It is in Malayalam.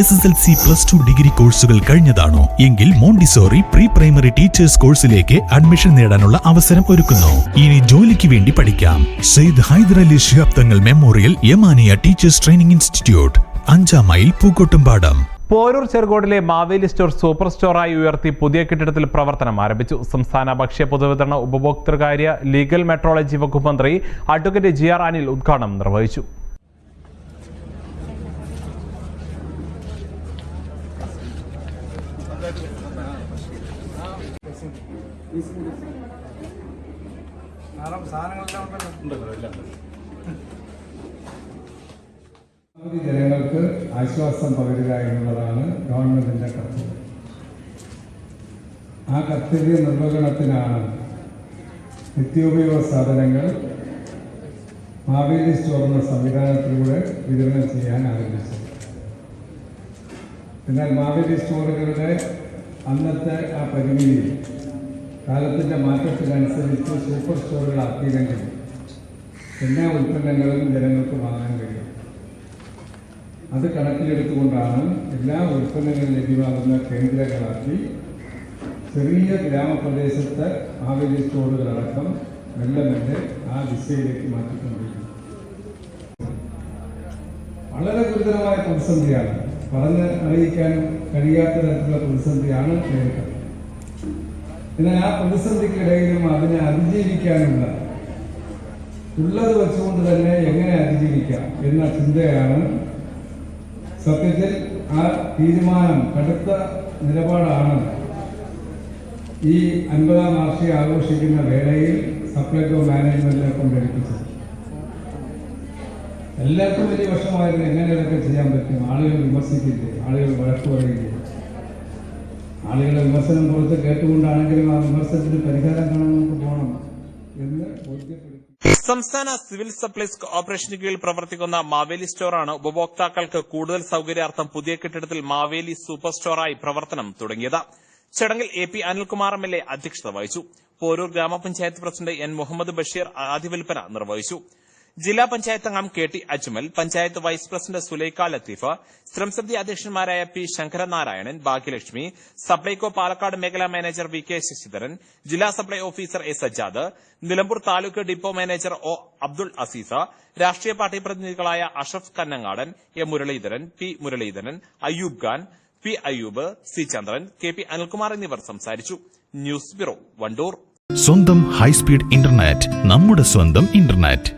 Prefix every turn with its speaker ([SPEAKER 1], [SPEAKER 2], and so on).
[SPEAKER 1] S S L C plus two degree കോഴ്സുകൾ കഴിഞ്ഞതാണോ? എങ്കിൽ മോണ്ടിസോറി പ്രീ പ്രൈമറി ടീച്ചേഴ്സ് കോഴ്സിലേക്ക് അഡ്മിഷൻ നേടാനുള്ള അവസരം ഒരുക്കുന്നു. ഇനി ജോലിക്ക് വേണ്ടി പഠിക്കാം. Sayyid Hyderali Shihab Thangal memorial Yamaniya teachers training institute അഞ്ചാം മൈൽ പൂക്കോട്ടുംപാടം.
[SPEAKER 2] പോരൂർ ചെറുകോടിലെ മാവേലി സ്റ്റോർ സൂപ്പർ സ്റ്റോറായി ഉയർത്തി പുതിയ കെട്ടിടത്തിൽ പ്രവർത്തനം ആരംഭിച്ചു. സംസ്ഥാന ഭക്ഷ്യ പൊതുവിതരണ ഉപഭോക്തൃകാര്യ ലീഗൽ മെട്രോളജി വകുപ്പ് മന്ത്രി അഡ്വക്കേറ്റ് ജി ആർ അനിൽ ഉദ്ഘാടനം നിർവഹിച്ചു.
[SPEAKER 3] ജനങ്ങൾക്ക് ആശ്വാസം പകരുക എന്നുള്ളതാണ് ഗവൺമെന്റിന്റെ കർത്തവ്യം ആ കർത്തവ്യ നിർവഹണത്തിനാണ് നിത്യോപയോഗ സാധനങ്ങൾ മാവേലി സ്റ്റോർ എന്ന സംവിധാനത്തിലൂടെ വിതരണം ചെയ്യാൻ ആരംഭിച്ചത്. എന്നാൽ മാവേലി സ്റ്റോറുകളുടെ അന്നത്തെ ആ പരിമിതി കാലത്തിന്റെ മാറ്റത്തിനനുസരിച്ച് സൂപ്പർ സ്റ്റോറുകൾ സ്റ്റോറുകളാക്കിയില്ലെങ്കിൽ എല്ലാ ഉൽപ്പന്നങ്ങളും ജനങ്ങൾക്ക് വാങ്ങാൻ കഴിയും. അത് കണക്കിലെടുത്തുകൊണ്ടാണ് എല്ലാ ഉൽപ്പന്നങ്ങളും ലഭ്യമാകുന്ന കേന്ദ്രങ്ങളാക്കി ചെറിയ ഗ്രാമപ്രദേശത്തെ മാവേലി സ്റ്റോറുകളടക്കം മെല്ലെ മെല്ലെ ആ ദിശയിലേക്ക് മാറ്റിക്കൊണ്ടിരിക്കുന്നു. വളരെ ഗുരുതരമായ പ്രതിസന്ധിയാണ് പറഞ്ഞ് അറിയിക്കാൻ കഴിയാത്ത തരത്തിലുള്ള പ്രതിസന്ധിയാണ് നേരിട്ടത് എന്നാൽ ആ പ്രതിസന്ധിക്കിടയിലും അതിനെ അതിജീവിക്കാനുള്ള ഉള്ളത് വെച്ചുകൊണ്ട് തന്നെ എങ്ങനെ അതിജീവിക്കാം എന്ന ചിന്തയാണ് സത്യത്തിൽ ആ തീരുമാനം കടുത്ത നിലപാടാണ് ഈ അൻപതാം വാർഷിക ആഘോഷിക്കുന്ന വേളയിൽ സപ്ലൈകോ മാനേജ്മെന്റിനെ കൊണ്ടെടുപ്പിച്ചത് എല്ലാവർക്കും വലിയ വർഷമായിരുന്നു എങ്ങനെ ഇതൊക്കെ ചെയ്യാൻ പറ്റും. ആളുകൾ വിമർശിക്കില്ലേ? ആളുകൾ വഴക്ക് പറയില്ലേ ആളുകളുടെ വിമർശനം പുറത്ത് കേട്ടുകൊണ്ടാണെങ്കിലും ആ വിമർശനത്തിന് പരിഹാരം കാണാൻ നമുക്ക് പോകണം എന്ന്
[SPEAKER 2] സംസ്ഥാന സിവിൽ സപ്ലൈസ് കോർപ്പറേഷന് കീഴിൽ പ്രവർത്തിക്കുന്ന മാവേലി സ്റ്റോറാണ് ഉപഭോക്താക്കൾക്ക് കൂടുതൽ സൌകര്യാർത്ഥം പുതിയ കെട്ടിടത്തിൽ മാവേലി സൂപ്പർ സ്റ്റോറായി പ്രവർത്തനം തുടങ്ങിയത്. ചടങ്ങിൽ A P Anilkumar M L A അധ്യക്ഷത വഹിച്ചു. പോരൂർ ഗ്രാമപഞ്ചായത്ത് പ്രസിഡന്റ് എൻ മുഹമ്മദ് ബഷീർ ആദ്യവിൽപ്പന നിർവഹിച്ചു. ജില്ലാ പഞ്ചായത്ത് അംഗം K T Ajmal panchayat vice president Sulaikha Latheef സ്ഥിരംസമിതി അധ്യക്ഷന്മാരായ പി ശങ്കരനാരായണൻ ഭാഗ്യലക്ഷ്മി സപ്ലൈകോ പാലക്കാട് മേഖലാ മാനേജർ വി കെ ശശിധരൻ ജില്ലാ supply officer A Sajjad Nilambur taluk depot manager O Abdul Aziza രാഷ്ട്രീയ party പ്രതിനിധികളായ Ashraf Kannangadan A Muraleedharan P Muraleedharan Ayyub Khan P Ayyub C Chandran K P Anilkumar എന്നിവർ സംസാരിച്ചു. News bureau Wandoor.
[SPEAKER 1] സ്വന്തം ഹൈസ്പീഡ് ഇന്റർനെറ്റ് നമ്മുടെ സ്വന്തം ഇന്റർനെറ്റ്.